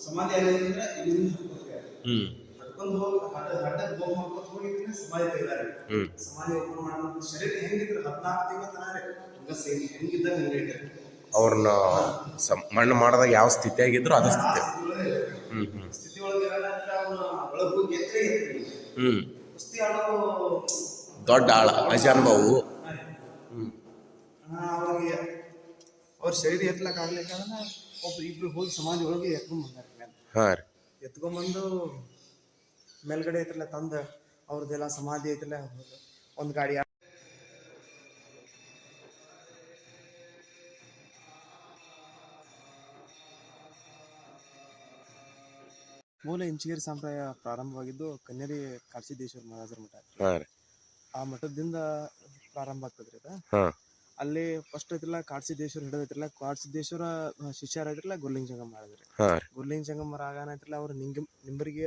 ಸಮಾಧಿ ಹ್ಮ್. ಹೋಗಿ ಹೋಗಿದ್ರೆ ಸಮಾಧಿ ತೆಗ್ದಾರೆ. ಸಮಾಧಿ ಓಪನ್ ಶರೀರ ಹೆಂಗಿದ್ರು ಹದಿನಾಲ್ಕು ತಿಂಗಳ ತನಕ ಹಂಗ ಸೇಮ್ ಹೆಂಗಿದ್ದಾಗ ಹಂಗೈತೆ ಅವ್ರನ್ನ ಮಣ್ಣು ಮಾಡಿದಾಗ ಯಾವ ಸ್ಥಿತಿಯಾಗಿದ್ರು ಅದ ಸ್ಥಿತಿ. ಹ್ಮ್ ಹ್ಮ್. ಸ್ಥಿತಿ ಒಳಗೆ ಏನಾದ್ರೆ ಅವನು ಒಳಗೆ ಹೋಗಿ ಎತ್ತರೆ ಹ್ಮ್. ಕುಸ್ತಿ ಆಡೋ ದೊಡ್ಡ ಆಳ ಅಜಾನುಭವ. ಅವ್ರಿಗೆ ಅವ್ರ ಶರೀರ ಎತ್ತಲಕ್ ಆಗ್ಲಿಕ್ಕಂದ್ರೆ ಒಬ್ರು ಇಬ್ರು ಹೋಗಿ ಸಮಾಧಿ ಒಳಗೆ ಎತ್ಕೊಂಡ್ ಬಂದಾರ ಹಾ ರೀ. ಎತ್ಕೊಂಡ್ಬಂದು ಮೇಲ್ಗಡೆ ಐತ್ರಲ್ಲ ತಂದ ಅವ್ರದ್ದೆಲ್ಲ ಸಮಾಧಿ ಐತಲ್ಲ ಒಂದು ಗಾಡಿ ಮೂಲ ಇಂಚಿಗೇರಿ ಸಂಪ್ರದಾಯ ಪ್ರಾರಂಭವಾಗಿದ್ದು ಕನ್ಯರಿ ಕಾಶಿದೇಶ್ವರ ಮಹಾರಾಜರ ಮಠ. ಆ ಮಠದಿಂದ ಪ್ರಾರಂಭ ಆಗ್ತದ್ರಿ ಅದ. ಅಲ್ಲಿ ಫಸ್ಟ್ ಐತ್ರಲ್ಲ ಕಾಡ್ಸಿದ್ದೇಶ್ವರ ಹಿಡಿದೈತ್ರಲ್ಲ ಕಾಡ್ಸಿದ್ದೇಶ್ವರ ಶಿಷ್ಯರ ಗುರ್ಲಿಂಗ್ ಗುರ್ಲಿಂಗ ಜಂಗಮ್ ಮಾಡಿದ್ರಿ. ಗುರ್ಲಿಂಗ್ ರೀ. ಗುರ್ಲಿಂಗ ಜಂಗಮ್ ಐತಿಲ್ಲ ಅವ್ರ ನಿಂಗಮ್ ನಿಂಬರಿಗೆ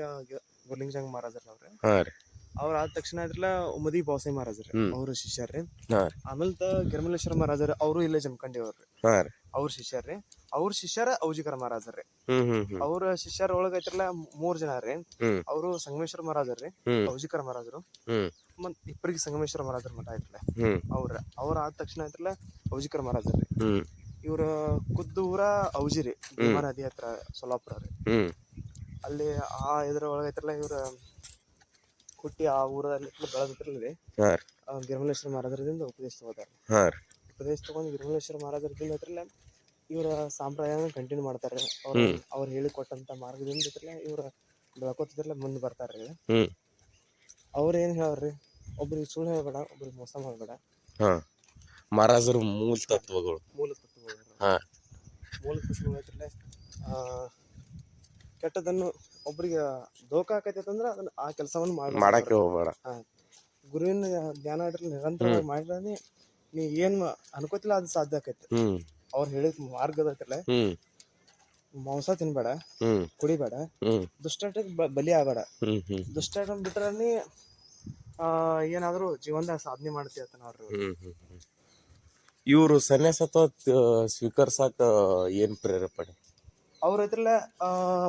ಗುರ್ಲಿಂಗ್ ಜಂಗಮ್ ಮಹಾರಾಜರ ಅವ್ರೆ. ಹಾ ರೀ. ಅವ್ರ ಆದ ತಕ್ಷಣ ಇದ್ರಲ್ಲ ಉಮದಿ ಬಾಸೆ ಮಹಾರಾಜರು. ಅವ್ರ ಶಿಷ್ಯರ್ರಿ. ಆಮೇಲೆ ಗಿರ್ಮಲೇಶ್ವರ ಮಹಾರಾಜರು ಅವರು ಇಲ್ಲೇ ಜಮಖಂಡಿ ಅವ್ರಿ ಹಾ ರೀ. ಅವ್ರ ಶಿಷ್ಯರ್ರಿ. ಅವ್ರ ಶಿಷ್ಯರ ಔಜಿಕರ ಮಹಾರಾಜರ್ರಿ ಅವ್ರ ಶಿಷ್ಯರ ಒಳಗ ಐತ್ರಲ್ಲ ಮೂರ್ ಜನ ರೀ. ಅವರು ಸಂಗಮೇಶ್ವರ ಮಹಾರಾಜರ್ರಿ ರೀ ಔಜಿಕರ ಮಹಾರಾಜರು. ಮತ್ ಇಬ್ಬರಿಗೆ ಸಂಗಮೇಶ್ವರ ಮಹಾರಾಜರ ಮಠ ಐತ್ರಲ್ಲ ಅವ್ರ ಅವ್ರ ಆದ ತಕ್ಷಣ ಐತ್ರಲ್ಲ ಔಜಿಕರ ಮಹಾರಾಜರ್ರಿ ಇವ್ರ ಖುದ್ದು ಊರ ಔಜಿರಿ ಭೀಮಾ ನದಿ ಹತ್ರ ಸೊಲ್ಲಾಪುರ ರೀ. ಅಲ್ಲಿ ಆ ಇದ್ರ ಒಳಗ ಐತ್ರಲ್ಲ ಇವ್ರ ಹುಟ್ಟಿ ಆ ಊರಲ್ಲಿ ಬೆಳೆದಿದ್ರಲ್ಲಿ ಹಾ ಗಿರ್ಮಲೇಶ್ವರ ಮಹಾರಾಜರಿಂದ ಉಪದೇಶ ತಗೋತಾರೆ. ಹಾ ಉಪದೇಶ ತಗೊಂಡು ಗಿರ್ಮಲೇಶ್ವರ ಮಹಾರಾಜರಿಂದ ಇದ್ರಲ್ಲೇ ಇವರ ಸಂಪ್ರದಾಯನ ಕಂಟಿನ್ಯೂ ಮಾಡ್ತಾರೆ. ಅವ್ರ. ಅವ್ರು ಹೇಳಿಕೊಟ್ಟಂತ ಮಾರ್ಗದಿಂದ ಇದ್ರಲ್ಲೇ ಇವ್ರ ಬೆಳ್ಕೊತಿದ್ರಲ್ಲ ಮುಂದೆ ಬರ್ತಾರೆ ಅವ್ರ ಏನು ಹೇಳ್ರಿ? ಒಬ್ರಿಗೆ ಸುಳ್ಳು ಹೇಳ್ಬೇಡ ಒಬ್ರಿಗೆ ಮೋಸ ಮಾಡಬೇಡ. ಮಹಾರಾಜರು ಮಹಾರಾಜರ ಮೂಲ ತತ್ವಗಳು. ಮೂಲ ತತ್ವಗಳು. ಹಾ. ಮೂಲ ತತ್ವಗಳು ಕೆಟ್ಟದನ್ನು ಒಬ್ರಿಗೆ ದೋಖ ಆಕೈತೆ ಅಂದ್ರೆ ಅದನ್ನ ಆ ಕೆಲಸವನ್ನು ಮಾಡಕ್ಕೆ ಹೋಗ್ಬೇಡ. ಗುರುವಿನ ಧ್ಯಾನ ನಿರಂತರವಾಗಿ ಮಾಡಿದ್ರೆ ನೀ ಏನ್ ಅನ್ಕೋತಿಲ್ಲ ಅದು ಸಾಧ್ಯ ಆಕೈತೆ. ಅವ್ರು ಹೇಳಿದ ಮಾರ್ಗದ ಮಾಂಸ ತಿನ್ಬೇಡ ಕುಡಿಬೇಡ ದುಷ್ಟಾಟಕ್ಕೆ ಬಲಿ ಆಗಬೇಡ. ದುಷ್ಟಾಟ ಬಿಟ್ರೆ ನೀ ಆ ಏನಾದ್ರು ಜೀವನದಾಗ ಸಾಧನೆ ಮಾಡ್ತೀಯ ಅಂತ ನೋಡ್ರಿ ಇವ್ರು. ಸನ್ಯಾಸತ್ವ ಸ್ವೀಕರಿಸಕ ಸ್ವೀಕರ್ಸಾಕ ಏನ್ ಪ್ರೇರೇಪಣೆ ಅವ್ರ ಐತ್ರಲ್ಲ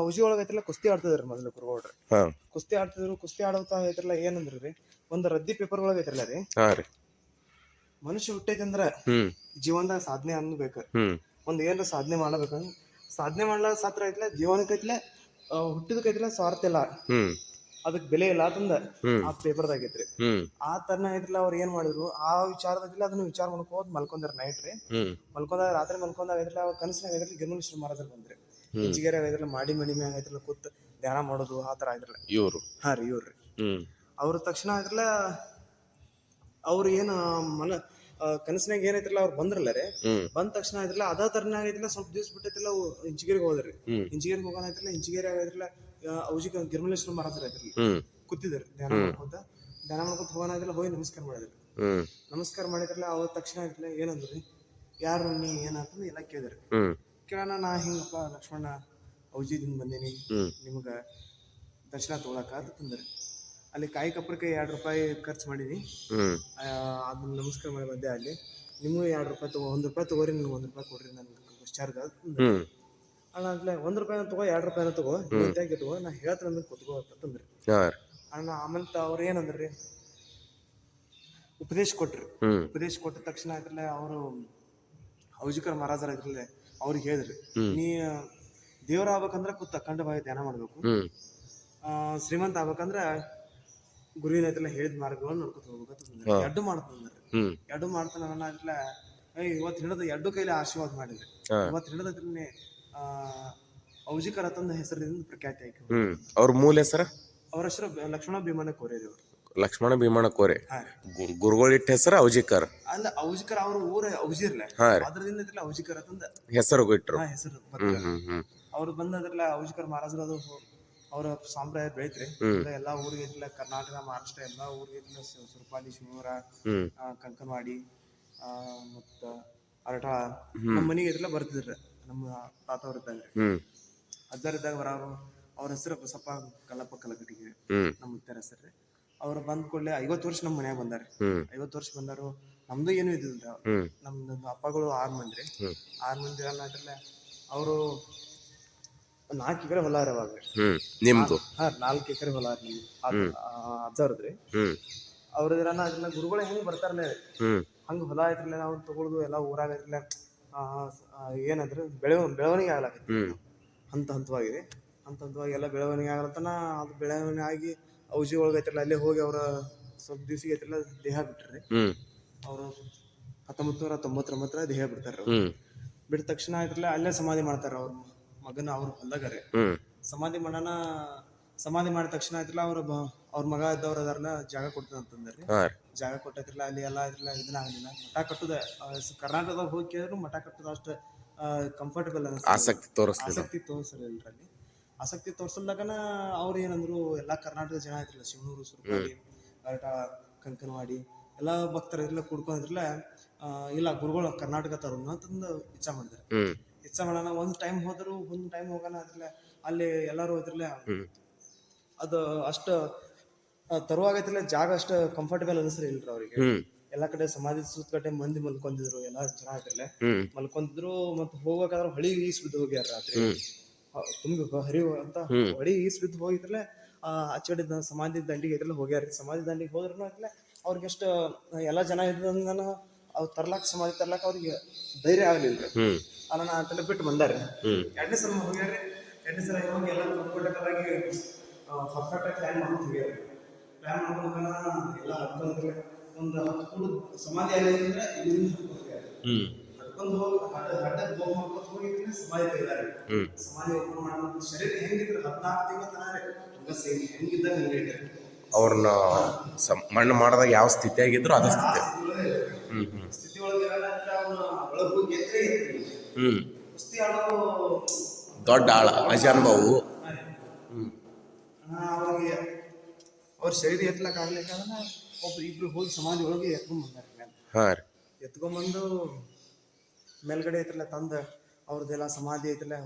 ಉಜಿ ಒಳಗ ಐತ್ರಲ್ಲ ಕುಸ್ತಿ ಆಡ್ತಿದ್ರಿ ಮೊದಲು ಕುರುಗೋಡ್ರಿ. ಹಾ. ಕುಸ್ತಿ ಆಡ್ತಿದ್ರು ಕುಸ್ತಿ ಆಡೋತಾ ಐತ್ರಲ್ಲ ಏನಂದ್ರಿ ರೀ ಒಂದು ರದ್ದಿ ಪೇಪರ್ ಒಳಗ ಐತ್ರಲ್ಲ ರೀ. ಹಾ ರೀ. ಮನುಷ್ಯ ಹುಟ್ಟೈತಂದ್ರ ಹ್ಮ್. ಜೀವನದಾಗ ಸಾಧನೆ ಅನ್ಬೇಕ ಹ್ಮ್. ಒಂದ್ ಏನ್ರ ಸಾಧನೆ ಮಾಡ್ಬೇಕು ಸಾಧನೆ ಮಾಡ್ಲಾಕ ಸಾತ್ರ ಐತ್ಲ ಜೀವನಕ್ಕೆ ಹುಟ್ಟಿದಕ್ಕೈತ್ಲ ಸ್ವಾರ್ಥ ಇಲ್ಲ. ಹ್ಮ್. ಅದಕ್ಕೆ ಬೆಲೆ ಇಲ್ಲ ಅಂತಂದ ಹ್ಮ್. ಆ ಪೇಪರ್ದಾಗ ಐತ್ರಿ ಹ್ಮ್. ಆ ತರನ ಐತ್ರಲ್ಲ ಅವ್ರು ಏನ್ ಮಾಡಿದ್ರು ಆ ವಿಚಾರದಾಗಿಲ್ಲ ಅದನ್ನ ವಿಚಾರ ಮಾಡ್ಕೋದ್ ಮಲ್ಕೊಂಡ್ರ ನೈಟ್ ರೀ. ಹ್ಮ್. ಮಲ್ಕೊಂಡಾಗ ರಾತ್ರಿ ಮಲ್ಕೊಂಡಾಗ ಐತ್ರಲ್ಲ ಅವ್ರ ಕನಸಿನಾಗ ಐತ್ರಲ್ಲ ಶ್ರೀ ಮಹಾರಾಜರು ಬಂದ್ರಿ. ಐತ್ರಲ್ಲ ಮಾಡಿ ಮಣಿ ಮ್ಯಾಗ ಐತ್ರಲ್ಲ ಕೂತ್ ಧ್ಯಾನ ಮಾಡೋದು ಆ ತರ ಇವ್ರು ಇವರು. ಹಾ ರೀ ಇವ್ರಿ ಹ್ಮ್. ಅವ್ರ ತಕ್ಷಣ ಐತ್ರಲ್ಲ ಅವ್ರು ಏನ ಮನ ಕನಸಿನಾಗ ಏನೈತಿಲ್ಲ ಅವ್ರು ಬಂದ್ರಲ್ಲ ರೀ. ಹ್ಮ್. ಬಂದ ತಕ್ಷಣ ಐತ್ರಲ್ಲ ಅದ ತರನೇ ಆಗೈತಿಲ್ಲ ಸ್ವಲ್ಪ ದಿವ್ಸ ಅವ್ರು ಇಂಚಿಗೆರೆಗೆ ಹೋದ್ರಿ. ಹ್ಮ್. ಇಂಚಿಗೇರಿಗೆ ಹೋಗೋಣ ಆಯ್ತಿಲ್ಲ ಇಂಚಿಗೇರಿ ಆಗೈತ್ರಲ್ಲ ಔಜಿಕ ಗಿರ್ಮಲೇಶ್ವರ ಮಹಾರಾಜರು ಆಯ್ತಿಲ್ಲ ಹ್ಮ್. ಕೂತಿದ್ರು ಧ್ಯಾನ ಮಾಡ್ಕೊತ. ಧ್ಯಾನ ಮಾಡ್ಕೊತ ಹೋಗೋಣ ಆಯ್ತಿಲ್ಲ ಹೋಗಿ ನಮಸ್ಕಾರ ಮಾಡಿದ್ರು. ಹ್ಮ್. ನಮಸ್ಕಾರ ಮಾಡಿದ್ರಲ್ಲ ಅವ್ರ ತಕ್ಷಣ ಐತ್ರಲ್ಲ ಏನಂದ್ರಿ? ಯಾರು ನೀ ಏನಂತಂದು ಎಲ್ಲ ಕೇಳಿದ್ರಿ. ಹ್ಮ್. ಕೇಳೋಣ ನಾ ಹಿಂಗಪ್ಪ ಲಕ್ಷ್ಮಣ ಔಜಿದಿಂದ ಬಂದೀನಿ. ನಿಮ್ಗೆ ದರ್ಶನ ತಗೊಳಕ ಅಂತ ತಂದ್ರೆ. ಅಲ್ಲಿ ಕಾಯಿ ಕಪ್ಪರಕ್ಕೆ ಎರಡು ರೂಪಾಯಿ ಖರ್ಚು ಮಾಡೀನಿ. ಅದನ್ನ ನಮಸ್ಕಾರ ಮಾಡಿ ಬಂದೆ ಅಲ್ಲಿ. ನಿಮಗೂ ಎರಡು ರೂಪಾಯಿ ತಗೋ ಒಂದು ರೂಪಾಯಿ ತಗೋರಿ ನಿಮ್ಗೆ ಒಂದು ರೂಪಾಯಿ ಕೊಡ್ರಿ ನನ್ಗೆ ಚಾರ್ಜ್ ಅಣ್ಣ ಅದ್ಲೆ ಒಂದು ರೂಪಾಯಿನ ತಗೋ ಎರಡು ರೂಪಾಯಿನ ತಗೋ ನಿಂತಾಗ ಇಟ್ಕೋ ನಾ ಹೇಳ್ತೀನಿ ಅಂದ್ರೆ ಕೂತ್ಕೋ ಅಂತ ತಂದ್ರಿ. ಅಣ್ಣ ಆಮೇಲೆ ಅವ್ರು ಏನಂದ್ರಿ ಉಪದೇಶ ಕೊಟ್ರಿ. ಉಪದೇಶ ಕೊಟ್ಟ ತಕ್ಷಣ ಅದ್ರಲ್ಲೇ ಅವರು ಔಜಿಕರ್ ಮಹಾರಾಜರ ಇದ್ರಲ್ಲ ಅವ್ರಿಗೆ ಹೇಳಿದ್ರಿ. ನೀ ದೇವ್ರ ಆಗ್ಬೇಕಂದ್ರ ಕೂತ್ ಅಖಂಡ ಬಾಯಿ ಧ್ಯಾನ ಮಾಡ್ಬೇಕು. ಆ, ಶ್ರೀಮಂತ ಆಗ್ಬೇಕಂದ್ರ ಗುರುವಿನ ಐತಲ್ಲ ಹೇಳಿದ ಮಾರ್ಗಗಳನ್ನ ನೋಡ್ಕೊತ ಹೋಗ್ಬೇಕು. ಎಡ್ಡು ಮಾಡ್ತಂದ್ರಿ ಹ್ಮ್. ಎಡ್ಡು ಮಾಡ್ತಾನ ಏ ಇವತ್ತು ಹಿಡಿದ ಎಡ್ಡು ಕೈಲಿ ಆಶೀರ್ವಾದ ಮಾಡಿದ್ರಿ. ಹಾ. ಇವತ್ತು ಹಿಡಿದ್ರೆ ಆ ಔಜಿಕರ ತಂದ ಹೆಸರಿನಿಂದ ಪ್ರಖ್ಯಾತಿ ಆಯ್ಕೆ ಹ್ಮ್. ಅವ್ರ ಮೂಲ ಹೆಸರ? ಅವ್ರ ಹೆಸರು ಬ- ಲಕ್ಷ್ಮಣ ಭೀಮನ ಕೋರೇರಿ ಅವರು. ಲಕ್ಷ್ಮಣ ಭೀಮಣ ಕೋರೆ. ಗುರುಗಳ ಇಟ್ಟ ಹೆಸರು ಔಜಿಕರ್. ಅಲ್ಲ ಔಜಿಕರ್ ಅವ್ರ ಊರ ಔಜಿರ್ಲ. ಹಾ ರೀ. ಅದ್ರದಿಂದ ಔಜಿಕರ ತಂದ ಹೆಸರು ಇಟ್ರು. ಹಾ ಹೆಸರು ಹ್ಮ್ ಹ್ಮ್ ಹ್ಮ್. ಅವ್ರು ಬಂದದ್ರಲ್ಲ ಔಜಿಕರ್ ಮಹಾರಾಜರು ಅದು ಅವ್ರ ಸಾಂಪ್ರದಾಯ ಬೆಳಿತ್ರಿ. ಹ್ಮ್. ಎಲ್ಲ ಎಲ್ಲಾ ಊರಿಗೆ ಐತಿಲ್ಲ ಕರ್ನಾಟಕ ಮಹಾರಾಷ್ಟ್ರ ಎಲ್ಲಾ ಊರಿಗೆ ಐತಿಲ್ಲ ಸು- ಸುರಪಾಲಿ ಶಿವಮೊಗ್ಗ ಹ್ಮ್. ಆ, ಕಂಕನವಾಡಿ ಆ, ಮತ್ತ ಅರಟಾಳ ನಮ್ಮ ಮನೆಗೆ ಇದ್ರಲ್ಲ ಬರ್ತಿದ್ರ ನಮ್ಮ ತಾತ ಅವ್ರ ಇದ್ದಾಗ. ಹ್ಮ್. ಅಜ್ಜರಿದ್ದಾಗ ಬರೋರು ಅವ್ರ ಹೆಸರು ಬಸಪ್ಪ ಕಲ್ಲಪ್ಪ ಕಲಕಟಿಗೆ ಹ್ಮ್. ನಮ್ಮ ಮುತ್ತಾರ ಹೆಸರು ಅವ್ರು ಬಂದ ಕೂಡಲೇ ಐವತ್ತು ವರ್ಷ ನಮ್ಮ ಮನ್ಯಾಗ ಬಂದಾರ. ಐವತ್ತು ವರ್ಷ ಬಂದಾರು ನಮ್ದು ಏನು ಇದ್ದಿಲ್ಲ ಹ್ಮ್. ನಮ್ದು ಅಪ್ಪಗಳು ಆರ್ ಮಂದಿ. ಆರು ಮಂದಿ ಅನ್ನೋದ್ರಲ್ಲೇ ಅವರು ನಾಲ್ಕು ಎಕರೆ ಹೊಲ ರೀ ಅವಾಗ. ನಿಮ್ದು? ಹಾ ನಾಲ್ಕು ಎಕರೆ ಹೊಲ ರೀ ಅಜ್ಜವ್ರದ್ರಿ ಅವ್ರದ್ರ ಅದನ್ನ ಗುರುಗಳು ಹೆಂಗ್ ಬರ್ತಾರಲ್ಲ ಹಂಗ ಹೊಲ ಐತ್ರಲ್ಲ ನಾವು ತಗೊಳುದು ಎಲ್ಲ ಊರಾಗ ಐತ್ರಲ್ಲ ಏನಂದ್ರೆ ಬೆಳೆ ಬೆಳವಣಿಗೆ ಆಗ್ಲಾಕೈತಿ ಹಂತ ಹಂತವಾಗಿ ಹಂತ ಹಂತವಾಗಿ ಎಲ್ಲ ಬೆಳವಣಿಗೆ ಆಗಲತ್ತನ ಅದು ಬೆಳವಣಿಗೆ ಆಗಿ ಔಷಧಿ ಒಳಗೆ ಐತ್ರಲ್ಲ ಅಲ್ಲೇ ಹೋಗಿ ಅವರ ಸ್ವಲ್ಪ ದಿವ್ಸಿಗೆ ಐತ್ರಲ್ಲ ದೇಹ ಬಿಟ್ರಿ ಹ್ಮ್. ಅವರು ಹತ್ತೊಂಬತ್ತು ನೂರ ತೊಂಬತ್ತೊಂಬತ್ತರ ದೇಹ ಬಿಡ್ತಾರ. ಹ್ಮ್. ಬಿಟ್ಟ ತಕ್ಷಣ ಐತ್ರಲ್ಲ ಅಲ್ಲೇ ಸಮಾಧಿ ಮಾಡ್ತಾರ ಅವ್ರ. ಮಗನ ಅವ್ರ ಹೊಲದಾಗರೆ. ಹ್ಮ್. ಸಮಾಧಿ ಮಾಡೋಣ ಸಮಾಧಿ ಮಾಡಿದ ತಕ್ಷಣ ಐತ್ರಲ್ಲ ಅವ್ರ ಬ- ಅವ್ರ ಮಗ ಇದ್ದವ್ರ ಅದಾರನ ಜಾಗ ಕೊಡ್ತದ ಅಂತಂದ್ರಿ. ಹಾ ರೀ. ಜಾಗ ಕೊಟ್ಟೈತ್ರಲ್ಲ ಅಲ್ಲಿ ಎಲ್ಲ ಇದ್ರಲ್ಲ ಇದನ್ನ ಆಗಲಿಲ್ಲ. ಮಠ ಕಟ್ಟುದ ಆ, ಸ- ಕರ್ನಾಟಕದಾಗ ಹೋಗಿ ಕೇಳಿದ್ರು ಮಠ ಕಟ್ಟುದ ಅಷ್ಟ ಕಂಫರ್ಟಬಲ್ ಆಸಕ್ತಿ ತೋರಿಸ್ಲಿಲ್ಲ. ಆಸಕ್ತಿ ತೋರಿಸ್ರಿ ಅಲ್ಲಿ. ಆಸಕ್ತಿ ತೋರಿಸಲ್ದಾಗನ ಅವ್ರು ಏನಂದ್ರು ಎಲ್ಲಾ ಕರ್ನಾಟಕದ ಜನ ಇದ್ರಲ್ಲ ಶಿವನೂರು ಸುರಪಾಡಿ ಕರಟ ಕಂಕನವಾಡಿ ಎಲ್ಲ ಭಕ್ತರು ಎಲ್ಲ ಕುಡ್ಕೊಂಡಿದ್ರಲ್ಲ ಇಲ್ಲ ಗುರುಗಳು ಕರ್ನಾಟಕ ತರೋಣ ಅಂತಂದ ಇಚ್ಛಾ ಮಾಡಿದ್ರು. ಇಚ್ಛಾ ಮಾಡೋಣ ಒಂದ್ ಟೈಮ್ ಹೋದ್ರು ಒಂದ್ ಟೈಮ್ ಹೋಗೋಣ ಅದ್ರಲ್ಲ ಅಲ್ಲಿ ಎಲ್ಲಾರು ಇದ್ರಲ್ಲ ಹ್ಮ್. ಅದು ಅಷ್ಟ ಆ, ಜಾಗ ಅಷ್ಟ ಕಂಫರ್ಟಬಲ್ ಅನಿಸ್ರಿ ಇಲ್ರಿ ಅವ್ರಿಗೆ. ಎಲ್ಲಾ ಕಡೆ ಸಮಾಧಿ ಸುತ್ತಕಟ್ಟೆ ಮಂದಿ ಮಲ್ಕೊಂಡಿದ್ರು ಎಲ್ಲಾ ಜನ ಹ್ಮ್. ಮಲ್ಕೊಂಡಿದ್ರು ಮತ್ತೆ ಹೋಗ್ಬೇಕಾದ್ರೆ ಹೊಳಿ ಈಸ್ ಬಿದ್ದು ಹೋಗ್ಯಾರ ರಾತ್ರಿ. ತುಂಬಿ ಹರಿಯುವಂತ ಅಂತ ಹೊಡಿ ಈಸ್ ಬಿದ್ದು ಹೋಗಿದ್ರೆ ಆ ಅಚ್ಚಡಿದ ಸಮಾಧಿ ದಂಡಿಗೆ ಇದ್ರಲ್ಲಿ ಹೋಗ್ಯಾರ ಸಮಾಧಿ ದಂಡಿಗೆ ಹೋದ್ರು ಆಗ್ಲೇ ಅವ್ರಿಗೆ ಎಷ್ಟು ಎಲ್ಲಾ ಜನ ಇದ್ದಂಗನ ಅವ್ರು ತರ್ಲಾಕ್ ಸಮಾಧಿ ತರ್ಲಾಕ್ ಅವ್ರಿಗೆ ಧೈರ್ಯ ಆಗಲಿಲ್ಲ ಅಲ್ಲ ನಾ ತಲೆ ಬಿಟ್ಟು ಬಂದಾರೆ ಎರಡನೇ ಸಲ ಹೋಗ್ಯಾರ ಎರಡನೇ ಸಲ ಹೋಗಿ ಎಲ್ಲ ಆಗಿ ಪರ್ಫೆಕ್ಟ್ ಆಗಿ ಪ್ಲಾನ್ ಮಾಡ್ತೀವಿ ಪ್ಲಾನ್ ಮಾಡ್ಕೊಂಡ ಎಲ್ಲ ಒಂದು ಹತ್ತು ಸಮಾಧಿ ಆಗಿದ್ರೆ ಇಲ್ಲಿಂದ ಹತ್ಕೊಂಡು ಹ್ಮ್. ಹೋಗಿ ಹಡ್ಡ ಹಡ್ಡ ಹೋಗಿ ಮಾಡ್ಕೊಂಡು ಹೋಗಿದ್ರೆ ಸಮಾಧಿ ತೆಗ್ದಾರೆ ಹ್ಮ್. ಸಮಾಧಿ ಓಪನ್ ಮಾಡೋದು ಶರೀರ ಹೆಂಗಿದ್ರೆ ಹದಿನಾಲ್ಕು ತಿಂಗಳ ತನ ಹಂಗ ಸೇಮ್ ಹೆಂಗಿದ್ದಾಗ ಹಂಗೆ ಐತೆ ಅವ್ರನ್ನ ಸಮ್ ಮಣ್ಣು ಮಾಡಿದಾಗ ಯಾವ ಸ್ಥಿತಿಯಾಗಿದ್ರು ಅದ ಸ್ಥಿತಿ. ಹ್ಞೂ ಹ್ಞೂ ಸ್ಥಿತಿ ಒಳಗೆ ಏನಾದ್ರೆ ಅವನು ಒಳಗೆ ಹೋಗಿ ಎತ್ತರೆ ಎತ್ತಿ ಕುಸ್ತಿ ಆಡೋ ದೊಡ್ಡ ಆಳ ಅಜಾನುಭಾವು. ಹ್ಮ್. ಅವ್ರಿಗೆ ಅವ್ರ ಶರೀರ ಎತ್ತಲಕ್ ಆಗ್ಲಿಕ್ಕಂದ್ರೆ ಒಬ್ರು ಇಬ್ರು ಹೋಗಿ ಸಮಾಧಿ ಒಳಗೆ ಎತ್ಕೊಂಡ್ ಬಂದಾರೆ. ಹಾ ರೀ. ಎತ್ಕೊಂಡ್ಬಂದು ಮೇಲ್ಗಡೆ ಐತ್ರಲ್ಲ ತಂದ ಅವ್ರದ್ದೆಲ್ಲ ಸಮಾಧಿ ಐತ್ರಲ್ಲ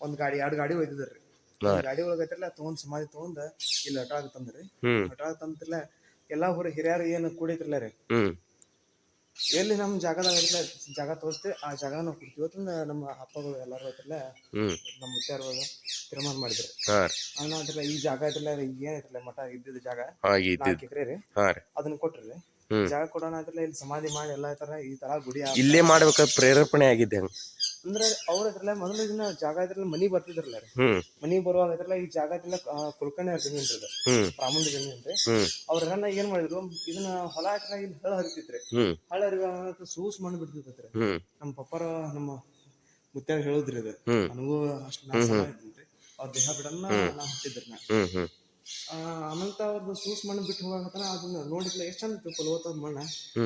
ಒಂದ್ ಗಾಡಿ ಎರಡು ಗಾಡಿ ಒಯ್ದಿದ್ರಿ. ಗಾಡಿ ಒಳಗ ಐತ್ರಲ್ಲ ತಗೊಂಡ್ ಸಮಾಧಿ ತಗೊಂಡ್ ಇಲ್ಲಿ ಅಟಾಗ ತಂದ್ರಿ. ಅಟಾಗ ತಂತಿಲ್ಲ ಎಲ್ಲಾ ಹೊರ ಹಿರಿಯರು ಏನು ಕೂಡಿತ್ರಲ್ಲ ರೀ. ಎಲ್ಲಿ ನಮ್ ಜಾಗದಾಗ ಐತಲ್ಲ ಜಾಗ ತೋರಿಸ್ತೇವೆ ಆ ಜಾಗ ನಾವು ಕೊಡ್ತೀವಿ ನಮ್ಮ ಅಪ್ಪಗಳು ಎಲ್ಲಾರು ಐತ್ರಲ್ಲ ನಮ್ಮ ಮುತ್ಯಾರು ತೀರ್ಮಾನ ಮಾಡಿದ್ರು. ಅಣ್ಣ ಈ ಜಾಗ ಐತಲ್ಲ ಈಗ ಐತ್ರಲ್ಲ ಮಠ ಇದ್ದಿದ್ದ ಜಾಗ ಹಾಗೆ ಇದ್ದಿದ್ದು. ನಾಲ್ಕು ಎಕರೆ ರೀ. ಅದನ್ನ ಕೊಟ್ರಿ. ಜಾಗ ಕೊಡೋಣ ಐತಲ್ಲ ಇಲ್ಲಿ ಸಮಾಧಿ ಮಾಡಿ ಎಲ್ಲ ತರ ಈ ತರ ಗುಡಿ ಇಲ್ಲೇ ಮಾಡ್ಬೇಕಾದ್ರೆ ಪ್ರೇರೇಪಣೆ ಆಗಿದೆ ಹಂಗ. ಅಂದ್ರೆ ಅವ್ರ ಇದ್ರಲ್ಲ ಮೊದಲ ಇದನ್ನ ಜಾಗ ಇದ್ರಲ್ಲ ಮನಿ ಬರ್ತಿದ್ರಲ್ಲ ರೀ. ಹ್ಮ್. ಮನಿ ಬರುವಾಗ ಇದ್ರಲ್ಲ ಈ ಜಾಗ ಐತ್ರಲ್ಲ ಕುಲ್ಕರ್ಣಿ ಜಮೀನ್ ರೀ. ಹ್ಮ್. ಪ್ರಾಮುಂಡಿ ಜಮೀನ್ ಹ್ಮ್. ಅವ್ರೆಲ್ಲ ಏನ್ ಮಾಡಿದ್ರು ಇದನ್ನ ಹೊಲ ಐತ್ರಲ್ಲ ಇಲ್ಲಿ ಹಳ ಹರಿತಿತ್ರಿ. ಹ್ಮ್. ಹಳ ಹರಿವಾಗ ಸೂಸ್ ಮಣ್ಣು ಹ್ಮ್. ನಮ್ಮ ಪಪ್ಪರ ನಮ್ಮ ಮುತ್ಯಾಗ ಹೇಳುದ್ರಿ ಅದು ಹ್ಮ್. ನನಗೂ ಅಷ್ಟು ಅವ್ರ ದೇಹ ಬಿಡನ್ನ ನಾ ಹುಟ್ಟಿದ್ರಿ ನಾ. ಹ್ಮ್ ಹ್ಮ್. ಆನಂತರ ಅವ್ರದ್ದು ಸೂಸ್ ಮಣ್ಣು ಬಿಟ್ಟು ಹೋಗಾಕತ್ತಾನ ಅದನ್ನ ನೋಡಿದ್ಲ ಎಷ್ಟು ಚಂದ ಇತ್ತು ಫಲವತ್ತಾದ ಮಣ್ಣ.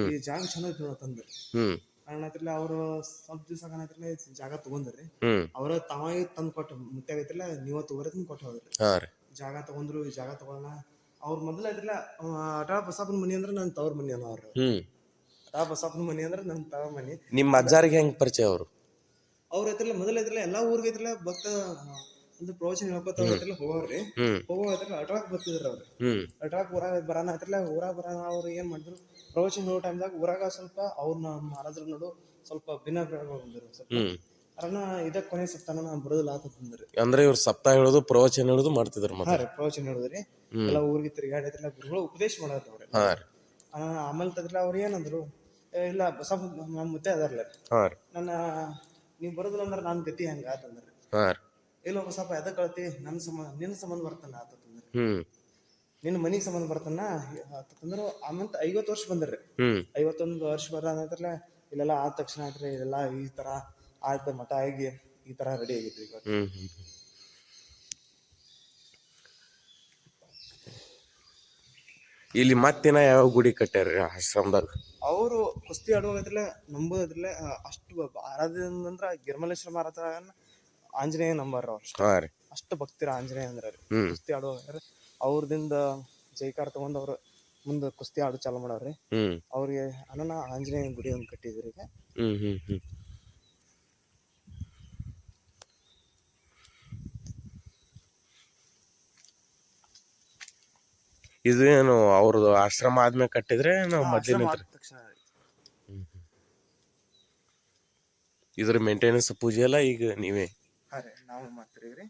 ಈ ಜಾಗ ಚಂದ ಇತ್ತು ತಂದ್ರಿ ಹ್ಮ್. ಕಾರಣತ್ರಲ್ಲ ಅವರು ಸ್ವಲ್ಪ ದಿವಸ ಕಾಣತ್ರಲ್ಲ ಜಾಗ ತಗೊಂಡ್ರಿ ಅವ್ರ ತಾವಾಗಿ ತಂದು ಕೊಟ್ಟು ಮುಟ್ಟಾಗೈತ್ರಲ್ಲ ನೀವ ತಗೋರಿ ತಂದು ಕೊಟ್ಟು ಹೋದ್ರಿ ಜಾಗ ತಗೊಂಡ್ರು ಈ ಜಾಗ ತಗೊಳ್ಳೋಣ. ಅವ್ರ ಮೊದಲ ಇದ್ರಲ್ಲ ಅಟಾ ಬಸಪ್ಪನ ಮನಿ ಅಂದ್ರೆ ನನ್ನ ತವ್ರ ಮನಿ ಅನ್ನೋ ಅವ್ರು. ಅಟಾ ಬಸಪ್ಪನ ಮನಿ ಅಂದ್ರೆ ನನ್ನ ತವ್ರ ಮನಿ. ನಿಮ್ಮ ಅಜ್ಜಾರಿಗೆ ಹೆಂಗ್ ಪರಿಚಯ ಅವರು? ಅವ್ರ ಐತಿಲ್ಲ ಮೊದಲ ಇದ್ರಲ್ಲ ಎಲ್ಲಾ ಊರಿಗೆ ಇದ್ರಲ್ಲ ಭಕ್ತ ಒಂದು ಪ್ರವಚನ ಹೇಳ್ಕೊತ ಹೋಗೋರ್ರಿ. ಹ್ಮ್. ಹೋಗೋ ಐತಿಲ್ಲ ಅಟ್ರಾಕ್ ಬರ್ತಿದ್ರು ಅವ್ರು. ಅಟ್ರಾಕ್ ಊರಾಗ ಬರಾನ ಹತ್ರಲ್ಲ ಊರಾಗ ಬರಾನ ಅವ್ರು ಏನ್ ಮಾಡಿದ್ರು? ಪ್ರವಚನ ಹೇಳೋ ಟೈಮ್ದಾಗ ಊರಾಗ ಸ್ವಲ್ಪ ಅವ್ರನ್ನ ಮಹಾರಾಜರ ನೋಡು ಸ್ವಲ್ಪ ಭಿನ್ನಾಭಿಪ್ರಾಯಗಳು ಬಂದ್ರು. ಸ್ವಲ್ಪ ಇದಕ್ಕೆ ಕೊನೆ ಸತ್ತಾನ ನಾ ಬರೋದಿಲ್ಲ ಆತಂದ್ರಿ ಅಂದ್ರೆ ಇವ್ರು ಸಪ್ತಾಹ ಹೇಳೋದು ಪ್ರವಚನ ಹೇಳೋದು ಮಾಡ್ತಿದ್ರು ಮತ್ತೆ? ರೀ ಪ್ರವಚನ ಹೇಳಿದ್ರಿ. ಎಲ್ಲ ಊರಿಗೆ ತಿರುಗಾಡೈತಿಲ್ಲ ಗುರುಗಳು ಉಪದೇಶ ಮಾಡೋದು ಅವ್ರಿ. ಆಮೇಲೆ ತದ್ರಲ್ಲ ಅವ್ರು ಏನಂದ್ರು ಇಲ್ಲ ಬಸಪ್ಪ ನಮ್ಮ ಮುತ್ತೆ ಅದಾರಲ್ಲ ನನ್ನ ನೀವು ಬರೋದಿಲ್ಲ ಅಂದ್ರೆ ನನ್ನ ಗತಿ ಹಂಗ ಆತಂದ್ರಿ ಹಾ ಸ್ವಲ್ಪ ನನ್ ಕಳ್ತಿ? ನನ್ನ ಸಂಬಂಧ ನಿನ್ನ ಸಂಬಂಧ ಬರ್ತಾನ ಆತಂದ್ರಿ ಹ್ಮ್. ನಿನ್ನ ಮನಿಗೆ ಸಂಬಂಧ ಬರ್ತಾನ ಆತಂದ್ರೆ ಆಮಂತ ಐವತ್ತು ವರ್ಷ ಬಂದ್ರಿ. ಹ್ಮ್. ಐವತ್ತೊಂದು ವರ್ಷ ಬರ ನಂತರ ಇಲ್ಲೆಲ್ಲ ಆದ ತಕ್ಷಣ ಆಯ್ತ್ರಿ ಇದೆಲ್ಲ ಈ ತರ ಆಯ್ತು ಮಠ ಆಗಿ ಈ ತರ ರೆಡಿ ಆಗಿತ್ತು ಈಗ ಹ್ಮ್ ಹ್ಮ್ ಇಲ್ಲಿ ಮತ್ತಿನ ಯಾವ ಗುಡಿ ಕಟ್ಟ್ಯಾರ ಆಶ್ರಮದಾಗ? ಅವರು ಕುಸ್ತಿ ಆಡುವಾಗ ನಂಬೋದ್ರಲ್ಲ ಅಷ್ಟು ಆರಾಧನೆ ಅಂದ್ರ ಗಿರ್ಮಲೇಶ್ವರ ಮಹಾರಾಜ ಆಂಜನೇಯ ನಂಬರ್ ಅವ್ರು ಅಷ್ಟೇ. ಹಾ ರೀ. ಅಷ್ಟು ಭಕ್ತಿರ ಆಂಜನೇಯ ಅಂದ್ರ ರೀ ಕುಸ್ತಿ ಆಡುವಾಗ ಅವ್ರದಿಂದ ಜೈಕಾರ ತಗೊಂಡ್ ಅವ್ರು ಮುಂದೆ ಕುಸ್ತಿ ಆಡು ಚಾಲು ಮಾಡವ್ರಿ ಅವ್ರಿಗೆ ಅನನ ಆಂಜನೇಯ ಗುಡಿ ಒಂದು ಕಟ್ಟಿದ್ರಿ ಈಗ. ಹ್ಮ್ ಹ್ಮ್ ಇದು ಏನು ಅವ್ರದ್ದು ಆಶ್ರಮ ಆದ್ಮೇಲೆ ಕಟ್ಟಿದ್ರೆ ನಾವು ಮೊದ್ಲಿನ ಆಶ್ರಮ ಆದ ತಕ್ಷಣ ರೀ. ಇದ್ರ ಮೇಂಟೆನೆನ್ಸ್ ಪೂಜೆ ಎಲ್ಲ ಈಗ ನೀವೇ? ಹಾ ರೀ ನಾವು ಮಾಡ್ತೀರಿ ರೀ